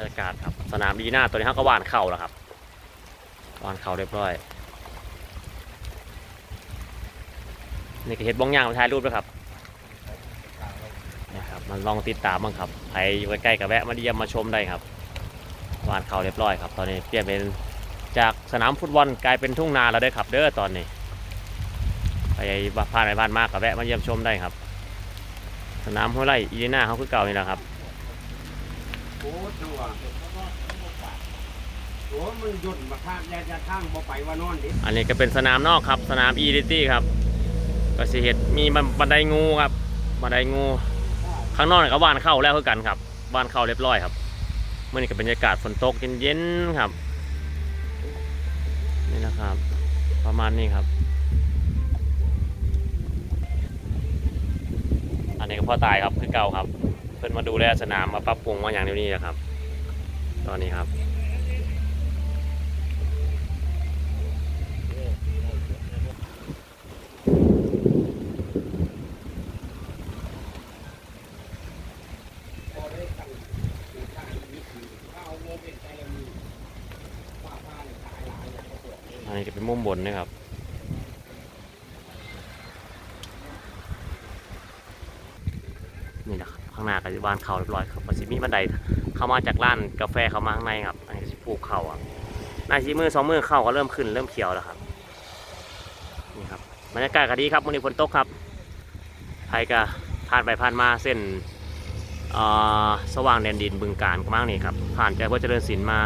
รยากาศครับ สนามดีหน้าตัวนี้เขาก็วานเข่าแล้วครับวานเข่าเรียบร้อยนี่ก็เห็ดบ้องย่างมาถ่ายรูปด้วยครับนะครับมันลองติดตามบ้างครับใครอยู่ใกล้ๆกับแวะมาเยี่ยมมาชมได้ครับวานเข่าเรียบร้อยครับ ตอนนี้เปลี่ยนเป็นจากสนามฟุตบอลกลายเป็นทุ่งนาแล้วเด้ครับ เด้อตอนนี้ใครผ่านไปผ่านมากกับแวะมาเยี่ยมชมได้ครับ สนามห้วยไร่อีลีน่าเขาคือเก่านี่แหละครับ โอ้จังหวะโอ้มันหยุดมาข้ามยาจะข้างบ่ไปว่านอนดิอันนี้ก็เป็นสนามนอกครับ สนามอีดิตี้ครับ ก็สิเห็ดมีบันไดงูครับบันไดงู ข้างนอกนี่ก็บ้านเข้าแล้วคือกันครับบ้านเข้าเรียบร้อยครับเมื่อนี้ก็บรรยากาศฝนตกเย็นๆครับ นี่นะครับ ประมาณนี้ครับ อันนี้ก็พ่อตายครับคือเก่าครับ เพื่อนมาดูแลสนามมาปรับปรุงมาอย่างนี้นี้นะครับ ตอนนี้ครับอันนี้จะเป็นมุมบนนะครับนี่นะครับ ข้างหน้าก็จะบ้านเขาเรียบร้อยครับมันจะมีบันไดเข้ามาจากร้านกาแฟเข้ามาข้างในครับอันนี้จะปลูกเขาอะนายชีมือสองมือเข้าก็เริ่มขึ้นเริ่มเขียวแล้วครับนี่ครับบรรยากาศก็ดีครับวันนี้ฝนตกครับใครก็ผ่านไปผ่านมาเส้นสว่างแดนดินบึงการมากนี่ครับผ่านใจพระเจริญศิลป์มา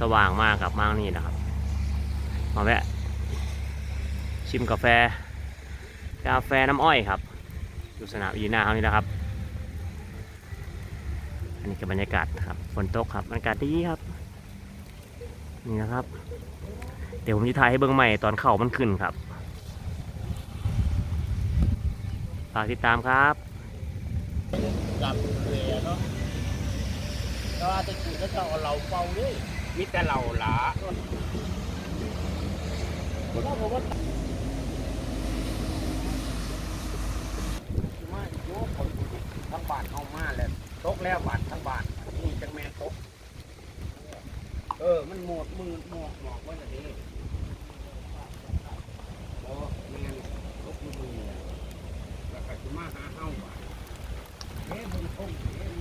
สว่างมากครับมากนี่นะครับมาแวะชิมกาแฟ กาแฟน้ำอ้อยครับอยู่สนามอีนาเขานี่นะครับ นนี้คือบรรยากาศนะครับฝนตกครับบรรยากาศดีครับ นี่นะครับ เดี๋ยวผมจะถ่ายให้เบิ้งใหม่ตอนเข่ามันขึ้นครับฝากติดตามครับกับเรือเนาะแต่ว่าแตะกี้ก็ต้องเอาเราเฝ้าด้วยมีแต่เราหลาเพราะว่าว่ามาโยกคนทั้งบ้านเข้ามาแล้วตกแล้วบ้านทั้งบ้านนี่จังแม่นตก เออ มันหมดมือหมอกหมอกไว่าจะดีโอ้แม่นตกมือมือแล้วก็จะมาหาเฮ้านเฮ้ยบนทงเฮ้ย